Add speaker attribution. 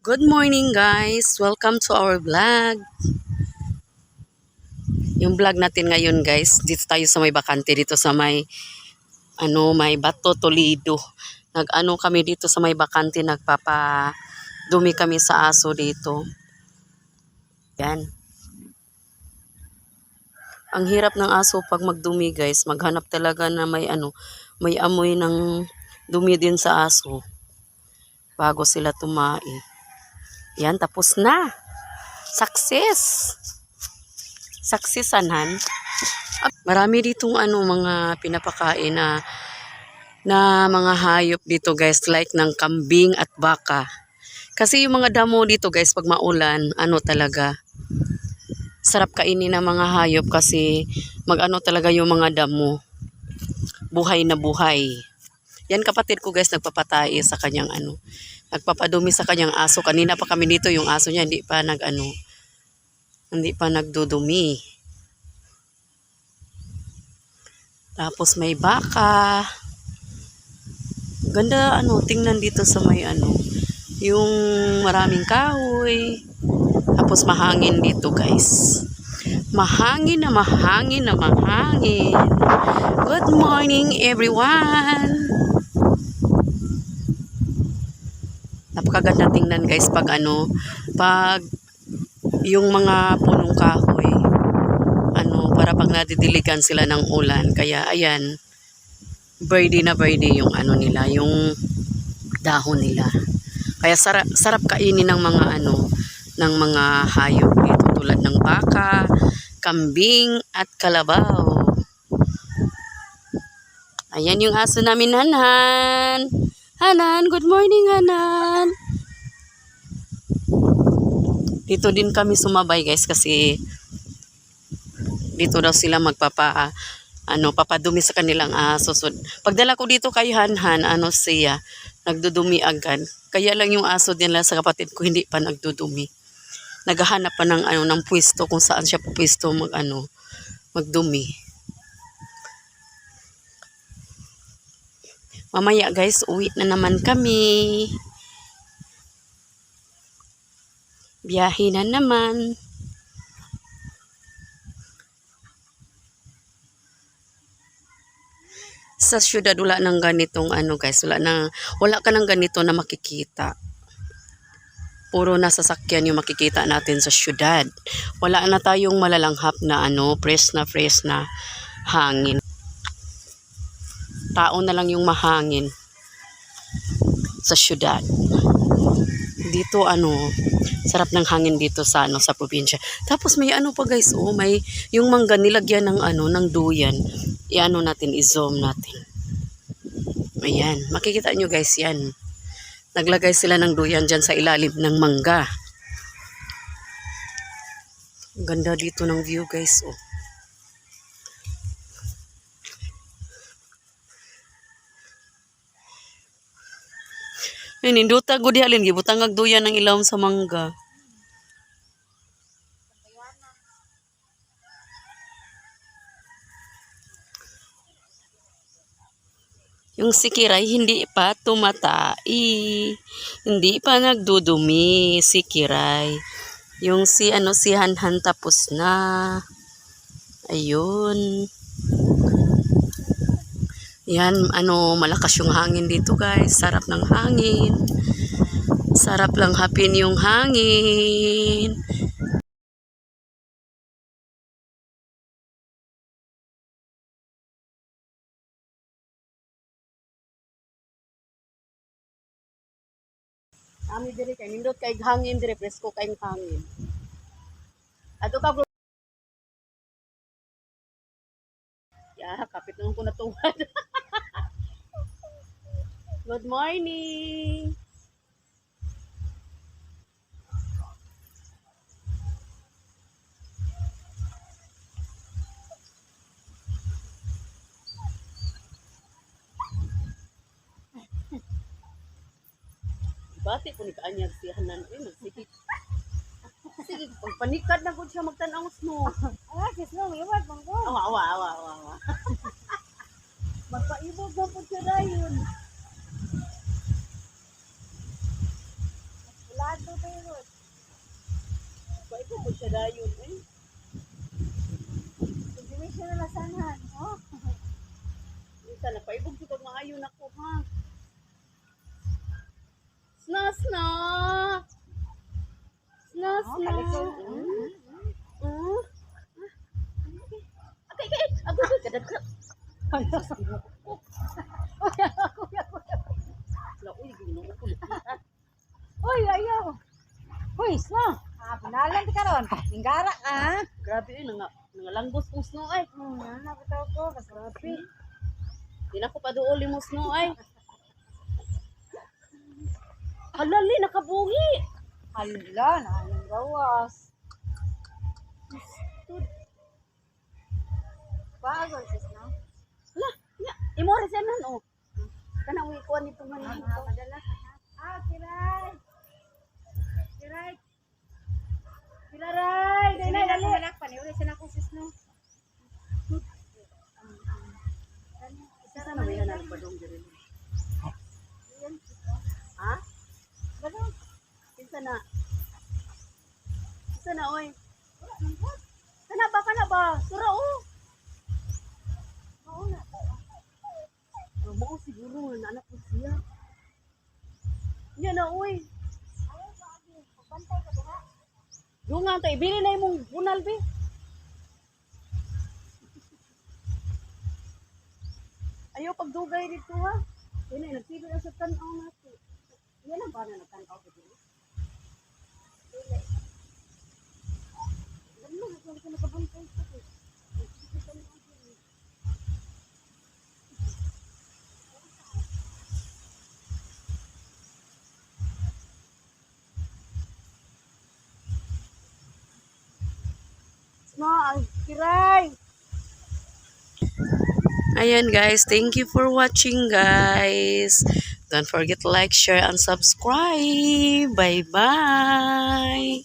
Speaker 1: Good morning guys! Welcome to our vlog. Yung vlog natin ngayon guys, dito tayo sa may bakante dito sa may ano, may Bato Toledo. Nag-ano kami dito sa may bakante, nagpapa dumi kami sa aso dito. Yan. Ang hirap ng aso pag magdumi guys, maghanap talaga na may ano, may amoy ng dumi din sa aso bago sila tumai. Yan, tapos na. Success! Success, anan. Marami ditong ano, mga pinapakain na na mga hayop dito guys, like ng kambing at baka. Kasi yung mga damo dito guys, pag maulan, ano talaga, sarap kainin ng mga hayop kasi mag-ano talaga yung mga damo. Buhay na buhay. Yan kapatid ko guys, nagpapatay sa kanyang ano, nagpapadumi sa kanyang aso. Kanina pa kami dito, yung aso niya hindi pa nag ano, hindi pa nagdudumi. Tapos may baka. Ganda ano, tingnan dito sa may ano, yung maraming kahoy. Tapos mahangin dito guys. Mahangin na mahangin na mahangin. Good morning everyone. Napakaganda tingnan guys pag ano, pag yung mga punong kahoy, ano, para pag nadidiligan sila ng ulan. Kaya ayan, birdie na birdie yung ano nila, yung dahon nila. Kaya sarap, sarap kainin ng mga ano, ng mga hayop dito tulad ng baka, kambing at kalabaw. Ayan yung aso namin, Hanan. Hanan, good morning, Hanan. Dito din kami sumabay, guys, kasi dito daw sila magpapa ano, papadumi sa kanilang aso. So, pagdala ko dito kay Hanhan, ano siya, nagdudumi agad. Kaya lang yung aso nila sa kapatid ko hindi pa nagdudumi. Naghahanap pa ng ano ng pwesto kung saan siya pupwesto mag ano, magdumi. Mamaya guys, uwi na naman kami. Biyahe na naman. Sa syudad wala nang ganitong ano guys, wala na wala ka nang ganito na makikita. Puro na sasakyan yung makikita natin sa syudad. Wala na tayong malalanghap na ano, fresh na fresh na hangin. Tao na lang yung mahangin sa syudad. Dito ano, sarap ng hangin dito sa ano sa probinsya. Tapos may ano pa guys, oh, may yung mangga nilagyan ng ano ng duyan. Iano natin, i-zoom natin. Ayan, makikita nyo guys yan. Naglagay sila ng duyan dyan sa ilalim ng mangga. Ang Ganda dito ng view guys, oh. Ninduta gud halin gibutang ag duyan ng ilawom sa mangga. Yung sikiray hindi pa tumatai. Hindi pa nagdudumi sikiray. Yung si ano si Hanhan tapos na. Ayun. Yan, ano, malakas yung hangin dito guys. Sarap ng hangin. Sarap lang hapin yung hangin. Ami dire kay nindot kay hangin dire presko kay hangin. Ato ka. Ya, kapit lang ko natuwad. Good morning. Bati ko ni kaanyag si Hanan. Eh, magsige. Sige, pagpanikad na ko siya magtanaw mo.
Speaker 2: Ah, sis no, iwag bang ko.
Speaker 1: Awa, awa, awa, awa, awa.
Speaker 2: Magpaibog na po siya dayon. Wala tutoy rod.
Speaker 3: Paiko mo siya dayon eh.
Speaker 2: Hindi siya nalasanan. Oh.
Speaker 3: Isa na paibog ko pag maayo na ko ha. Sna sna. Sna
Speaker 2: Oh,
Speaker 3: sna. Mm. Okay, okay. Ako ko kada ka. La uy, gino ko.
Speaker 2: Uy, ayaw. Uy, snow. Ah, pinalan ka ron. Ninggara ka. ha?
Speaker 3: Grabe eh, nga nangalanggos kong snow ay.
Speaker 2: Hmm, yan na bitaw ko. Kasarapi.
Speaker 3: Di na ko paduoli mo snow ay. Halali, nakabuhi.
Speaker 2: Hala, nahalang gawas. Bagal sis, no?
Speaker 3: Hala, nya, imore sa nan oh. Kana uwi ko ni tuman
Speaker 2: Ah, madalas. Ah, kiray. Kiray. Kiray. Dali, dali. Malak pa ni uli sa nako sis, no?
Speaker 3: Isa na may hanap pa dong diri. Ha?
Speaker 2: Badong.
Speaker 3: Isa na. Isa na oy. Kana ba kana ba? Sura oh.
Speaker 2: Oo na.
Speaker 3: Mao siguro nga anak ko siya. Nya na oy.
Speaker 2: Pantay ka ba?
Speaker 3: Dungan to ibili na imong bunal bi. Ayaw pagdugay dito ha. Yan ay nagtibig na sa tanaw nato. Yan ang ba na nagtanaw dito? Ano na ko nakabantay sa Ma, ang kiray. Ayan guys, thank you for watching guys. Don't forget like, share, and subscribe. Bye-bye.